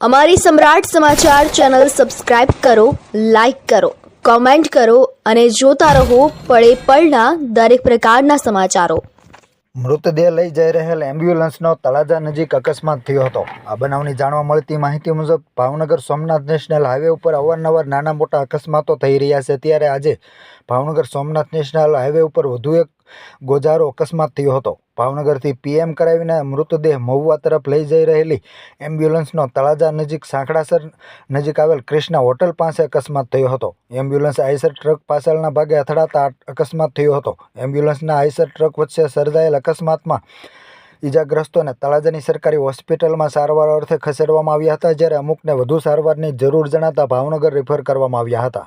અમારી સમ્રાટ સમાચાર channel subscribe કરો, લાઇક કરો, કોમેન્ટ કરો અને જોતા રહો પળે પળના દરેક પ્રકારના સમાચારો. મૃતદેહ લઈ જઈ રહેલ એમ્બ્યુલન્સનો તળાજા નજીક અકસ્માત થયો હતો. આ બનાવની જાણવા મળતી માહિતી મુજબ ભાવનગર સોમનાથ નેશનલ હાઈવે ઉપર અવારનવાર નાના મોટા અકસ્માતો થઈ રહ્યા છે. ત્યારે આજે ભાવનગર સોમનાથ નેશનલ હાઈવે ઉપર વધુ એક ગોજારો અકસ્માત થયો હતો. ભાવનગરથી પીએમ કરાવીને મૃતદેહ મહુવા તરફ લઈ જઈ રહેલી એમ્બ્યુલન્સનો તળાજા નજીક સાંકડાસર નજીક આવેલ ક્રિષ્ના હોટલ પાસે અકસ્માત થયો હતો. એમ્બ્યુલન્સ આઈસર ટ્રક પાછળના ભાગે અથડાતા અકસ્માત થયો હતો. એમ્બ્યુલન્સના આઈસર ટ્રક વચ્ચે સર્જાયેલ અકસ્માતમાં ઈજાગ્રસ્તોને તળાજાની સરકારી હોસ્પિટલમાં સારવાર અર્થે ખસેડવામાં આવ્યા હતા, જ્યારે અમુકને વધુ સારવારની જરૂર જણાતા ભાવનગર રિફર કરવામાં આવ્યા હતા.